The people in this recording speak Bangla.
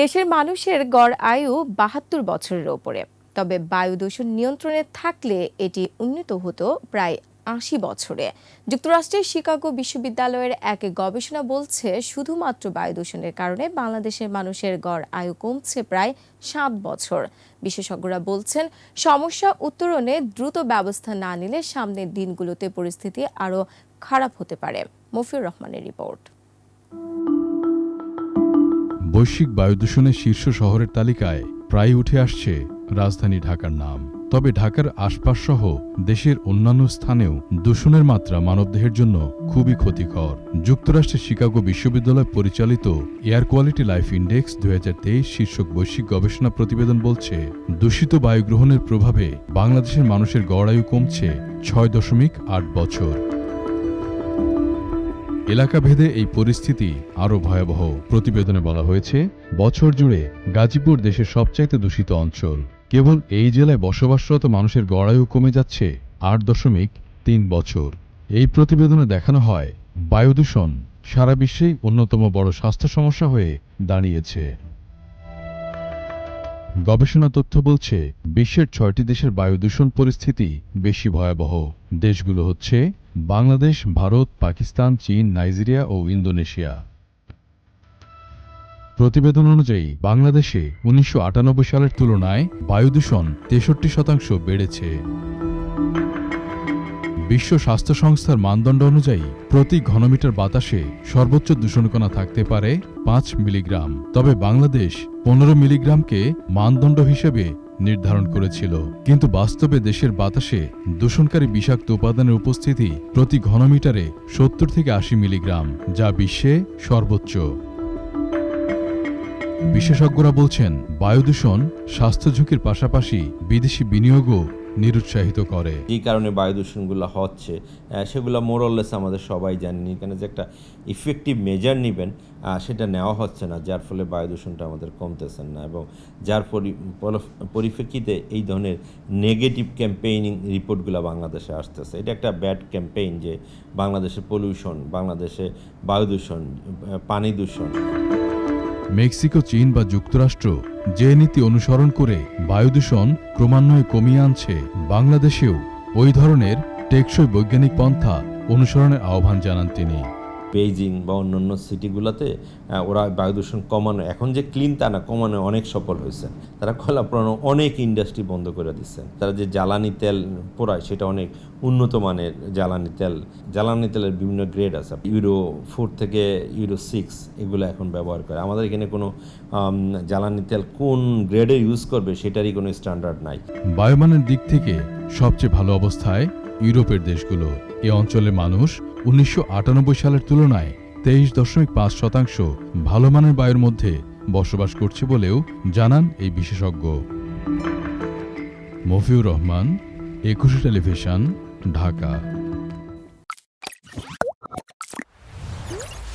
দেশের মানুষের গড় আয়ু বাহাত্তর বছরের ওপরে। তবে বায়ু দূষণ নিয়ন্ত্রণে থাকলে এটি উন্নীত হতো প্রায় আশি বছরে। যুক্তরাষ্ট্রের শিকাগো বিশ্ববিদ্যালয়ের এক গবেষণা বলছে, শুধুমাত্র বায়ু দূষণের কারণে বাংলাদেশের মানুষের গড় আয়ু কমছে প্রায় সাত বছর। বিশেষজ্ঞরা বলছেন, সমস্যা উত্তরণে দ্রুত ব্যবস্থা না নিলে সামনের দিনগুলোতে পরিস্থিতি আরও খারাপ হতে পারে। মফিউর রহমানের রিপোর্ট। বৈশ্বিক বায়ুদূষণের শীর্ষ শহরের তালিকায় প্রায় উঠে আসছে রাজধানী ঢাকার নাম। তবে ঢাকার আশপাশ সহ দেশের অন্যান্য স্থানেও দূষণের মাত্রা মানবদেহের জন্য খুবই ক্ষতিকর। যুক্তরাষ্ট্রের শিকাগো বিশ্ববিদ্যালয় পরিচালিত এয়ার কোয়ালিটি লাইফ ইন্ডেক্স দু হাজার তেইশ শীর্ষক বৈশ্বিক গবেষণা প্রতিবেদন বলছে, দূষিত বায়ু গ্রহণের প্রভাবে বাংলাদেশের মানুষের গড় আয়ু কমছে ছয় দশমিক আট বছর। এলাকা ভেদে এই পরিস্থিতি আরও ভয়াবহ। প্রতিবেদনে বলা হয়েছে, বছর জুড়ে গাজীপুর দেশের সবচাইতে দূষিত অঞ্চল। কেবল এই জেলায় বসবাসরত মানুষের গড়ায়ু কমে যাচ্ছে আট দশমিক তিন বছর। এই প্রতিবেদনে দেখানো হয় বায়ু দূষণ সারা বিশ্বেই অন্যতম বড় স্বাস্থ্য সমস্যা হয়ে দাঁড়িয়েছে। গবেষণা তথ্য বলছে, বিশ্বের ছয়টি দেশের বায়ু দূষণ পরিস্থিতি বেশি ভয়াবহ। দেশগুলো হচ্ছে বাংলাদেশ, ভারত, পাকিস্তান, চীন, নাইজেরিয়া ও ইন্দোনেশিয়া। প্রতিবেদন অনুযায়ী, বাংলাদেশে উনিশশো আটানব্বই সালের তুলনায় বায়ু দূষণ তেষট্টি শতাংশ বেড়েছে। বিশ্ব স্বাস্থ্য সংস্থার মানদণ্ড অনুযায়ী প্রতি ঘনমিটার বাতাসে সর্বোচ্চ দূষণকণা থাকতে পারে পাঁচ মিলিগ্রাম। তবে বাংলাদেশ পনেরো মিলিগ্রামকে মানদণ্ড হিসেবে নির্ধারণ করেছিল। কিন্তু বাস্তবে দেশের বাতাসে দূষণকারী বিষাক্ত উপাদানের উপস্থিতি প্রতি ঘনমিটারে সত্তর থেকে আশি মিলিগ্রাম, যা বিশ্বে সর্বোচ্চ। বিশেষজ্ঞরা বলছেন বায়ু দূষণ স্বাস্থ্য ঝুঁকির পাশাপাশি বিদেশি বিনিয়োগও নিরুৎসাহিত করে। এই কারণে বায়ু দূষণগুলো হচ্ছে সেগুলো মোরললেস আমাদের সবাই জানেন এখানে যে একটা ইফেক্টিভ মেজার নেবেন সেটা নেওয়া হচ্ছে না যার ফলে বায়ু দূষণটা আমাদের কমতেছে না এবং যার পরি- পরিপ্রেক্ষিতে এই ধরনের নেগেটিভ ক্যাম্পেইনিং রিপোর্টগুলো বাংলাদেশে আসতেছে। এটা একটা ব্যাড ক্যাম্পেইন যে বাংলাদেশে পলিউশন বাংলাদেশে বায়ু দূষণ পানি দূষণ। মেক্সিকো চীন বা যুক্তরাষ্ট্র যে নীতি অনুসরণ করে বায়ুদূষণ ক্রমান্বয়ে কমিয়ে আনছে, বাংলাদেশেও ওই ধরনের টেকসই বৈজ্ঞানিক পন্থা অনুসরণের আহ্বান জানান তিনি। বেইজিং বা অন্যান্য সিটিগুলোতে ওরা বায়ু দূষণ কমানো, এখন যে ক্লিন তা না, কমানো অনেক সফল হয়েছে। তারা কয়লা পোড়ানো অনেক ইন্ডাস্ট্রি বন্ধ করে দিচ্ছে তারা যে জ্বালানি তেল পোড়ায়, সেটা অনেক উন্নত মানের জ্বালানি তেল, জ্বালানি তেলের বিভিন্ন গ্রেড আছে। ইউরো ফোর থেকে ইউরো সিক্স এগুলো এখন ব্যবহার করে। আমাদের এখানে কোনো জ্বালানি তেল কোন গ্রেডে ইউজ করবে, সেটারই কোনো স্ট্যান্ডার্ড নাই। বায়ুমানের দিক থেকে সবচেয়ে ভালো অবস্থায় ইউরোপের দেশগুলো। এ অঞ্চলের মানুষ উনিশশো আটানব্বই সালের তুলনায় তেইশ দশমিক পাঁচ শতাংশ ভালো মানের বায়ুর মধ্যে বসবাস করছে বলেও জানান এই বিশেষজ্ঞ। মফিউর রহমান, একুশে টেলিভিশন, ঢাকা।